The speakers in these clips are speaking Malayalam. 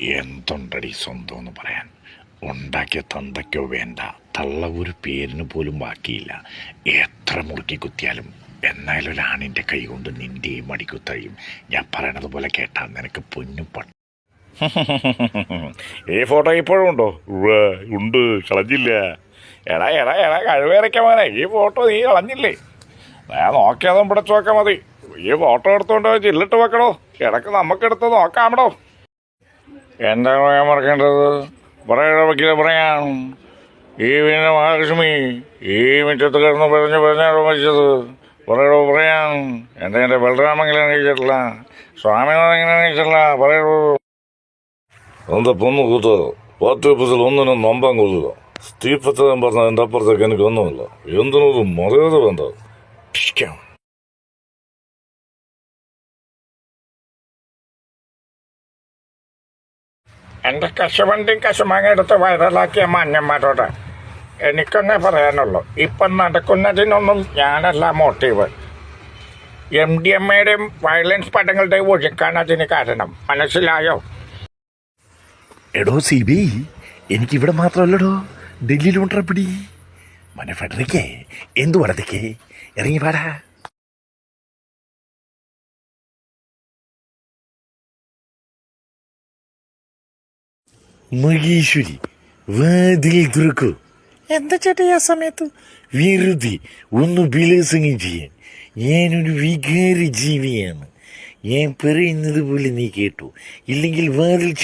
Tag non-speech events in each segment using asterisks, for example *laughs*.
എന്തുണ്ടടി സ്വന്തം എന്ന് പറയാൻ? ഉണ്ടാക്കിയ തന്തയ്ക്കോ വേണ്ട. തള്ള ഒരു പേരിന് പോലും ബാക്കിയില്ല. എത്ര മുറുക്കി കുത്തിയാലും എന്നാലും ഒരു ആണിന്റെ കൈ കൊണ്ട് നിന്റെയും അടിക്കുത്തഴിയും ഞാൻ പറയണത് പോലെ കേട്ടാൽ നിനക്ക് പൊന്നും പട്ട *laughs* ഈ ഫോട്ടോ ഇപ്പോഴും ഉണ്ടോ? ഉണ്ട്. കളഞ്ഞില്ല. എടാ എടാ എടാ കഴിവേറയ്ക്ക മോനെ. ഈ ഫോട്ടോ നീ കളഞ്ഞില്ലേ? ഞാൻ നോക്കിയതും പിടിച്ചു നോക്കാൻ മതി. ഈ ഫോട്ടോ എടുത്തോണ്ട് പോയി ചില്ലിട്ട് വെക്കണോ? ഇടയ്ക്ക് നമുക്കെടുത്ത് നോക്കാമടോ. എന്താണ് ഞാൻ മറക്കേണ്ടത്? പറയണ വക്കീല പറയാം. ഈ വീണ മഹാലക്ഷ്മി ഈ മുറ്റത്ത് കിടന്ന് പറഞ്ഞു പറഞ്ഞാണോ മരിച്ചത്? പറയടോ പറയാം. എന്റെ എന്റെ ബലരാമെങ്കിലും കഴിച്ചിട്ടില്ല സ്വാമിനാഥെങ്കിലും കഴിച്ചിട്ടില്ല പറയുള്ളൂ എന്താ പൊന്ന് കൂത്ത്? പാർട്ടി ഓഫീസിൽ ഒന്നിനും നമ്പാൻ കൊള്ളുക സ്റ്റീഫച്ചതൻ പറഞ്ഞ എന്റെ അപ്പുറത്തേക്ക് എനിക്ക് ഒന്നുമില്ല. എന്തിനൊരു മര്യാദ വേണ്ട. എന്റെ കശുവണ്ടിയും കശുമാങ്ങ എടുത്ത് വൈറലാക്കിയ മാന്യന്മാരോട് എനിക്കൊന്നേ പറയാനുള്ളൂ. ഇപ്പം നടക്കുന്നതിനൊന്നും ഞാനല്ല മോട്ടീവ്. എം ഡി എം എയുടെയും വയലൻസ് പടങ്ങളുടെയും ഒഴുക്കാണ് അതിന് കാരണം. മനസ്സിലായോ? എടോ സി ബി എനിക്കിവിടെ മാത്രമല്ലടോ ഡൽഹിയിലുണ്ടറ പിടി. മനെ ഫെഡറിക്കേ എന്തു വടത്തേക്ക് ഇറങ്ങി പാടാ മഹേശ്വരി വാതിൽ തുറക്കൂ. എന്താ ചേട്ടാ ആ സമയത്ത്? വെറുതെ ഒന്ന് ബിലേസംഗം ചെയ്യാൻ. ഞാനൊരു വികാര ജീവിയാണ്. ഞാൻ പറയുന്നത് പോലെ നീ കേട്ടു. ഇല്ലെങ്കിൽ വാതിൽ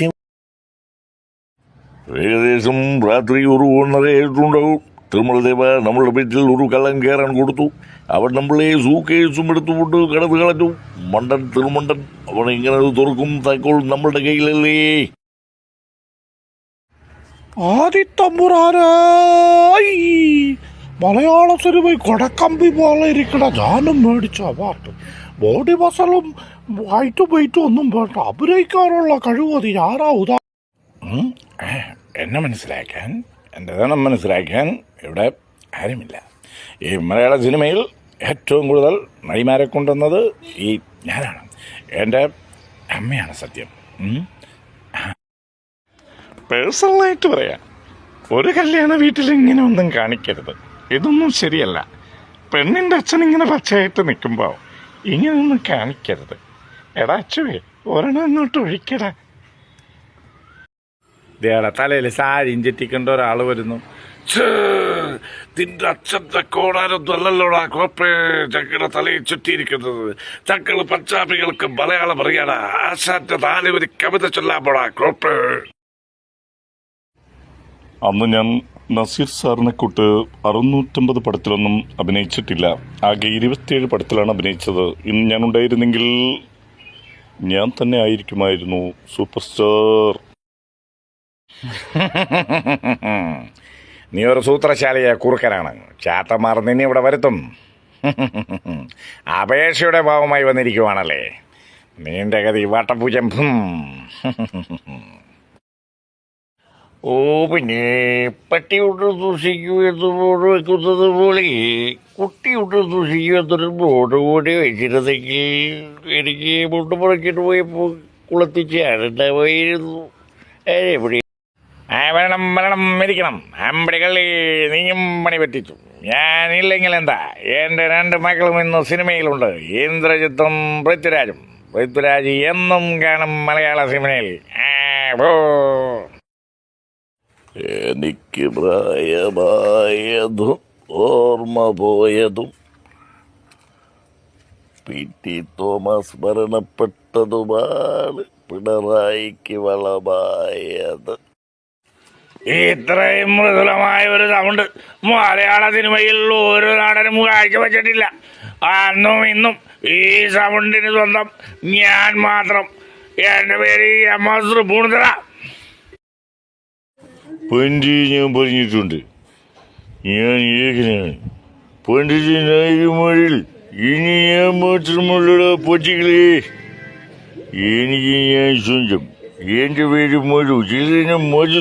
ഏകദേശം രാത്രി ഒരു ഒന്നര ആയിട്ടുണ്ടാവും. തിരുമലദേവ നമ്മളുടെ വീട്ടിൽ ഒരു കള്ളൻ കയറാൻ കൊടുത്തു. അവൻ നമ്മളെ സൂക്കേസും എടുത്തുകൊണ്ട് കടത്ത് കളഞ്ഞു. മണ്ടൻ തിരുമണ്ടൻ അവൻ ഇങ്ങനെ തുറക്കും താക്കോൾ നമ്മളുടെ കയ്യിലല്ലേ? ആദിത്തമ്പുരാനായി. മലയാള സിനിമ കൊടക്കമ്പി പോലെ ഇരിക്കണ ഞാനും മേടിച്ച അവാർഡ്. ബോഡി മസലും വൈറ്റും വെയിറ്റും ഒന്നും വേണ്ട. അഭിനയിക്കാനുള്ള കഴിവ് അത് ഞാനാ ഉദാ എന്നെ മനസ്സിലാക്കാൻ? എന്റെ ധനം മനസ്സിലാക്കാൻ? ഇവിടെ ആരുമില്ല. ഈ മലയാള സിനിമയിൽ ഏറ്റവും കൂടുതൽ നടിമാരെ കൊണ്ടുവന്നത് ഈ ഞാനാണ്. എന്റെ അമ്മയാണ് സത്യം. പേഴ്സണലായിട്ട് പറയാം. ഒരു കല്യാണ വീട്ടിൽ ഇങ്ങനെ ഒന്നും കാണിക്കരുത്. ഇതൊന്നും ശരിയല്ല. പെണ്ണിന്റെ അച്ഛൻ ഇങ്ങനെ പച്ചയായിട്ട് നിൽക്കുമ്പോൾ ഇങ്ങനെയൊന്നും കാണിക്കരുത്. എടാ അച്ചുവേ ഒരെണ്ണം ഇങ്ങോട്ട് ഒഴിക്കടാ. ദേടാ തലയിൽ സാരി ചെറ്റിക്കേണ്ട ഒരാൾ വരുന്നു. നിന്റെ അച്ഛന്റെ കോടാരൊന്നും അല്ലല്ലോടാ കോപ്പേ ചക്കയുടെ തലയിൽ ചുറ്റിയിരിക്കുന്നത്. ചക്കൾ പഞ്ചാബികൾക്ക് മലയാളം അറിയാടാ. ആശാന്റെ നാല് ഒരു കവിത ചൊല്ലാൻ പോടാ കോപ്പേ. അന്ന് ഞാൻ നസീർ സാറിനെ കൂട്ട് അറുന്നൂറ്റമ്പത് പടത്തിലൊന്നും അഭിനയിച്ചിട്ടില്ല. ആകെ ഇരുപത്തിയേഴ് പടത്തിലാണ് അഭിനയിച്ചത്. ഇന്ന് ഞാൻ ഉണ്ടായിരുന്നെങ്കിൽ ഞാൻ തന്നെ ആയിരിക്കുമായിരുന്നു സൂപ്പർ സ്റ്റാർ. *laughs* നീ ഒരു സൂത്രശാലിയെ കുറുക്കനാണ്. ചാത്തമാർ നിന്നെ ഇവിടെ വരുത്തും. *laughs* അപേക്ഷയുടെ ഭാവമായി വന്നിരിക്കുവാണല്ലേ. നീണ്ട ഗതി വട്ടപൂജം. *laughs* ഓ പിന്നെ പട്ടിയുട്ട് സൂക്ഷിക്കൂ എന്ന് ബോർഡ് വെക്കുന്നത് പോലെ. കുട്ടിയുട്ട് സൂക്ഷിക്കൂ എന്നൊരു ബോർഡ് കൂടി വെച്ചിരുന്നെങ്കിൽ എനിക്ക് മുണ്ട് മുളക്കിട്ട് പോയപ്പോൾ കുളത്തിച്ച് ആരുണ്ടാവായിരുന്നു എവിടെ ആ വരണം വരണം ഇരിക്കണം. അമ്പടികളി നീയും പണി പറ്റിച്ചു. ഞാനില്ലെങ്കിൽ എന്താ? എന്റെ രണ്ട് മക്കളും ഇന്ന് സിനിമയിലുണ്ട്. ഇന്ദ്രജിത്തും പൃഥ്വിരാജും. പൃഥ്വിരാജ് എന്നും കാണും മലയാള സിനിമയിൽ. ആ. എനിക്ക് പ്രായമായതും ഓർമ്മ പോയതും പി ടി തോമസ് മരണപ്പെട്ടതുമാണ് പിണറായിക്ക് വളമായത്. ഇത്രയും മൃദുലമായ ഒരു സൗണ്ട് മലയാള സിനിമയിൽ ഒരു നടനും കാഴ്ചവെച്ചിട്ടില്ല അന്നും ഇന്നും ഈ സൗണ്ടിന് സ്വന്തം ഞാൻ മാത്രം. എന്റെ പേര് എം എസ് തൃപ്പൂണിത്തറ പണ്ട് ഞാൻ പറഞ്ഞിട്ടുണ്ട് ഞാൻ ഏകനാണ്. പണ്ഡിതനായിരുമഴിൽ ഇനി ഞാൻ മാത്രമുള്ള പൊറ്റികളെ എനിക്ക് ഞാൻ സ്വന്തം. എന്റെ പേര് മധു. ചിലനം മധു